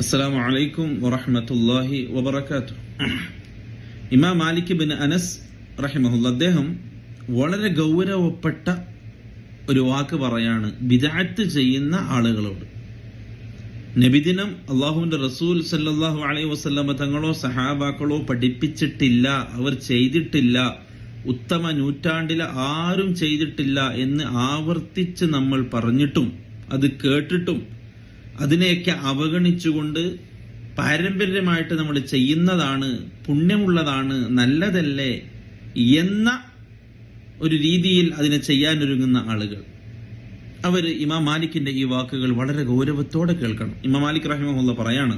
അസ്സലാമു വലൈക്കും വറഹമത്തല്ലാഹി വബറകാതുഹു. ഇമാം മാലിക് ബിൻ അനസ് റഹിമഹുല്ല അദ്ദേഹം വളരെ ഗൗരവപ്പെട്ട ഒരു വാക്ക് പറയാണ് വിദാത്ത് ചെയ്യുന്ന ആളുകളോട്. നബിദിനം അള്ളാഹുവിന്റെ റസൂൽ സല്ലാഹു അലൈഹി വസ്ലമ തങ്ങളോ സഹാബാക്കളോ പഠിപ്പിച്ചിട്ടില്ല അവർ ചെയ്തിട്ടില്ല ഉത്തമ നൂറ്റാണ്ടിലെ ആരും ചെയ്തിട്ടില്ല എന്ന് ആവർത്തിച്ച് നമ്മൾ പറഞ്ഞിട്ടും അത് കേട്ടിട്ടും അതിനെയൊക്കെ അവഗണിച്ചുകൊണ്ട് പാരമ്പര്യമായിട്ട് നമ്മൾ ചെയ്യുന്നതാണ് പുണ്യമുള്ളതാണ് നല്ലതല്ലേ എന്ന ഒരു രീതിയിൽ അതിനെ ചെയ്യാനൊരുങ്ങുന്ന ആളുകൾ. അവർ ഇമാം മാലിക്കിന്റെ ഈ വാക്കുകൾ വളരെ ഗൗരവത്തോടെ കേൾക്കണം. ഇമാം മാലിക് റഹിമഹുല്ല പറയാണ്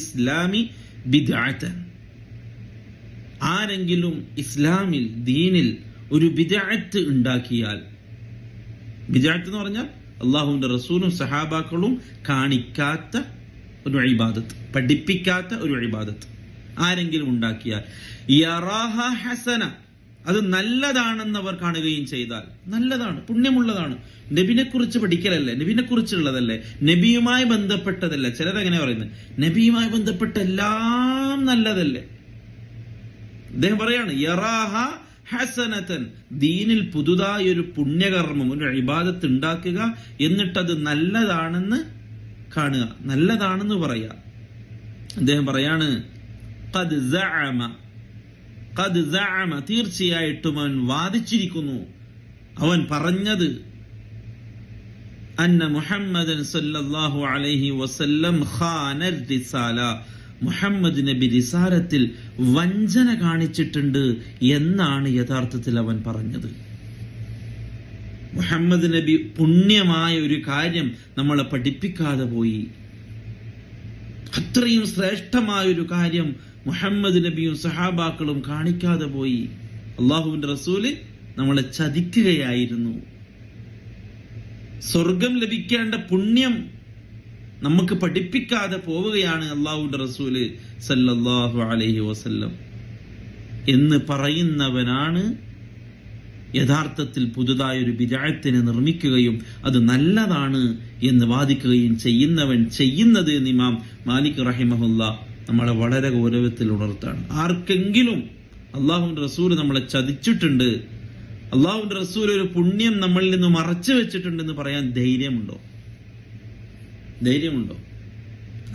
ഇസ്ലാമി ആരെങ്കിലും ഇസ്ലാമിൽ ദീനിൽ ഒരു ബിദഅത്ത് ഉണ്ടാക്കിയാൽ ബിദഅത്ത് എന്ന് പറഞ്ഞാൽ അള്ളാഹുവിന്റെ റസൂലും സഹാബാക്കളും കാണിക്കാത്ത ഒരു അഴിബാദത്ത് പഠിപ്പിക്കാത്ത ഒരു അഴിബാദത്ത് ആരെങ്കിലും ഉണ്ടാക്കിയാൽ ഹസന അത് നല്ലതാണെന്ന് അവർ കാണുകയും ചെയ്താൽ നല്ലതാണ് പുണ്യമുള്ളതാണ്. നബിനെ കുറിച്ച് പഠിക്കലല്ലേ നബിനെ കുറിച്ചുള്ളതല്ലേ നബിയുമായി ബന്ധപ്പെട്ടതല്ലേ. ചിലതെങ്ങനെ പറയുന്നത് നബിയുമായി ബന്ധപ്പെട്ട എല്ലാം നല്ലതല്ലേ അദ്ദേഹം പറയാണ് യറാഹ ഹസനത്തൻ ദീനിൽ പുതുതായി ഒരു പുണ്യകർമ്മം ഒരു ഇബാദത്ത് ഉണ്ടാക്കുക എന്നിട്ടത് നല്ലതാണെന്ന് കാണുക. നല്ലതാണെന്ന് പറയുക. അദ്ദേഹം പറയാണ് തീർച്ചയായിട്ടും അവൻ വാദിച്ചിരിക്കുന്നു. അവൻ പറഞ്ഞത് അന്ന മുഹമ്മദൻ അലൈഹി വസല്ലം ഖാന റിസാല. മുഹമ്മദ് നബി നിസാരത്തിൽ വഞ്ചന കാണിച്ചിട്ടുണ്ട് എന്നാണ് യഥാർത്ഥത്തിൽ അവൻ പറഞ്ഞത്. മുഹമ്മദ് നബി പുണ്യമായ ഒരു കാര്യം നമ്മളെ പഠിപ്പിക്കാതെ പോയി. അത്രയും ശ്രേഷ്ഠമായ ഒരു കാര്യം മുഹമ്മദ് നബിയും സഹാബാക്കളും കാണിക്കാതെ പോയി. അള്ളാഹുവിന്റെ റസൂൽ നമ്മളെ ചതിക്കുകയായിരുന്നു. സ്വർഗം ലഭിക്കേണ്ട പുണ്യം നമുക്ക് പഠിപ്പിക്കാതെ പോവുകയാണ് അള്ളാഹുന്റെ റസൂൽ സല്ലല്ലാഹു അലൈഹി വസല്ലം. എന്ന് പറയുന്നവനാണ് യഥാർത്ഥത്തിൽ പുതുതായ ഒരു വിരാഴത്തിനെ നിർമ്മിക്കുകയും അത് നല്ലതാണ് എന്ന് വാദിക്കുകയും ചെയ്യുന്നവൻ ചെയ്യുന്നത് എന്ന് ഇമാം മാലിക് റഹിമഹുല്ല നമ്മളെ വളരെ ഗൗരവത്തിൽ ഉണർത്താണ് ആർക്കെങ്കിലും അള്ളാഹുവിന്റെ റസൂൽ നമ്മളെ ചതിച്ചിട്ടുണ്ട് അള്ളാഹുവിന്റെ റസൂൽ ഒരു പുണ്യം നമ്മളിൽ നിന്ന് മറച്ചു വെച്ചിട്ടുണ്ടെന്ന് പറയാൻ ധൈര്യമുണ്ടോ? ധൈര്യമുണ്ടോ?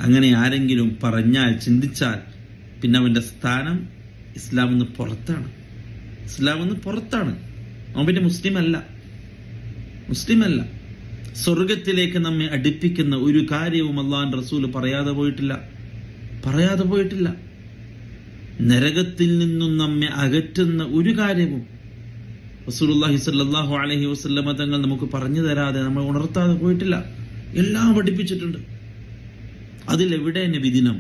അങ്ങനെ ആരെങ്കിലും പറഞ്ഞാൽ ചിന്തിച്ചാൽ പിന്നെ അവന്റെ സ്ഥാനം ഇസ്ലാം എന്ന് പുറത്താണ്. ഇസ്ലാം എന്ന് പുറത്താണ്. അവൻ പിന്നെ മുസ്ലിം അല്ല മുസ്ലിം അല്ല സ്വർഗത്തിലേക്ക് നമ്മെ അടുപ്പിക്കുന്ന ഒരു കാര്യവും അള്ളാൻ റസൂൽ പറയാതെ പോയിട്ടില്ല. പറയാതെ പോയിട്ടില്ല. നരകത്തിൽ നിന്നും നമ്മെ അകറ്റുന്ന ഒരു കാര്യവും റസൂലുള്ളാഹി സ്വല്ലല്ലാഹു അലൈഹി വസല്ലമ തങ്ങൾ നമുക്ക് പറഞ്ഞു തരാതെ നമ്മൾ ഉണർത്താതെ പോയിട്ടില്ല. എല്ലാം പഠിപ്പിച്ചിട്ടുണ്ട്. അതിൽ എവിടെ നബിദിനം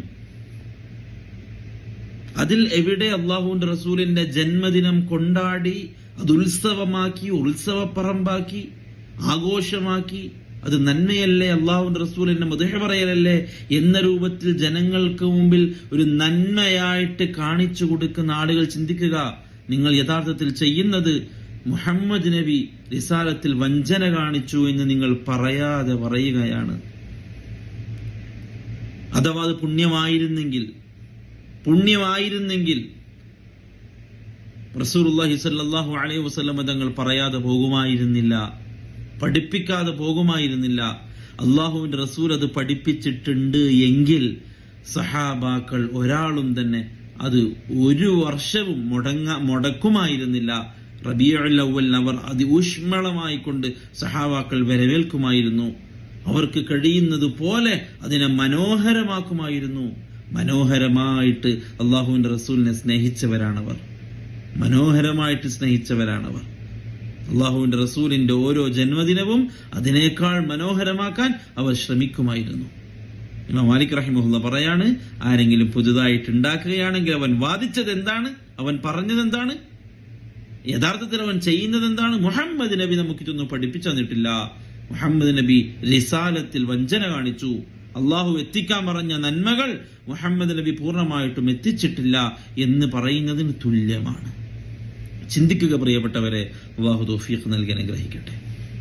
അതിൽ എവിടെ അള്ളാഹുവിന്റെ റസൂലിന്റെ ജന്മദിനം കൊണ്ടാടി അത് ഉത്സവമാക്കി ഉത്സവപ്പറമ്പാക്കി ആഘോഷമാക്കി അത് നന്മയല്ലേ അള്ളാഹുവിന്റെ റസൂലിന്റെ മധുഹ പറയലല്ലേ എന്ന രൂപത്തിൽ ജനങ്ങൾക്ക് മുമ്പിൽ ഒരു നന്മയായിട്ട് കാണിച്ചു കൊടുക്കുന്ന ആളുകൾ ചിന്തിക്കുക. നിങ്ങൾ യഥാർത്ഥത്തിൽ ചെയ്യുന്നത് മുഹമ്മദ് നബി റിസാലത്തിൽ വഞ്ചന കാണിച്ചു എന്ന് നിങ്ങൾ പറയാതെ പറയുകയാണ്. അഥവാ അത് പുണ്യമായിരുന്നെങ്കിൽ പുണ്യമായിരുന്നെങ്കിൽ റസൂലുള്ളാഹി സല്ലാഹു അലൈഹി വസല്ലം തങ്ങൾ പറയാതെ പോകുമായിരുന്നില്ല പഠിപ്പിക്കാതെ പോകുമായിരുന്നില്ല. അള്ളാഹുവിന്റെ റസൂൽ അത് പഠിപ്പിച്ചിട്ടുണ്ട് എങ്കിൽ സഹാബാക്കൾ ഒരാളും തന്നെ അത് ഒരു വർഷവും മുടങ്ങ മുടക്കുമായിരുന്നില്ല. റബിയുൽ അവൽ അവർ അതിഊഷ്മളമായിക്കൊണ്ട് കൊണ്ട് സഹാബാക്കൾ വരവേൽക്കുമായിരുന്നു. അവർക്ക് കഴിയുന്നത് പോലെ അതിനെ മനോഹരമാക്കുമായിരുന്നു. മനോഹരമായിട്ട് അള്ളാഹുവിന്റെ റസൂലിനെ സ്നേഹിച്ചവരാണവർ. മനോഹരമായിട്ട് സ്നേഹിച്ചവരാണവർ. അള്ളാഹുവിന്റെ റസൂലിന്റെ ഓരോ ജന്മദിനവും അതിനേക്കാൾ മനോഹരമാക്കാൻ അവർ ശ്രമിക്കുമായിരുന്നു. മാലിക് റഹിമുല്ല പറയാണ് ആരെങ്കിലും പുതുതായിട്ട് ഉണ്ടാക്കുകയാണെങ്കിൽ അവൻ വാദിച്ചത് എന്താണ് അവൻ പറഞ്ഞത് എന്താണ് യഥാർത്ഥത്തിൽ അവൻ ചെയ്യുന്നത് എന്താണ് മുഹമ്മദ് നബി നമുക്കിതൊന്നും പഠിപ്പിച്ചു തന്നിട്ടില്ല. മുഹമ്മദ് നബി റിസാലത്തിൽ വഞ്ചന കാണിച്ചു. അള്ളാഹു എത്തിക്കാൻ പറഞ്ഞ നന്മകൾ മുഹമ്മദ് നബി പൂർണമായിട്ടും എത്തിച്ചിട്ടില്ല എന്ന് പറയുന്നതിന് തുല്യമാണ്. ചിന്തിക്കുക പ്രിയപ്പെട്ടവരെ അള്ളാഹു തൗഫീഖ് നൽകി അനുഗ്രഹിക്കട്ടെ.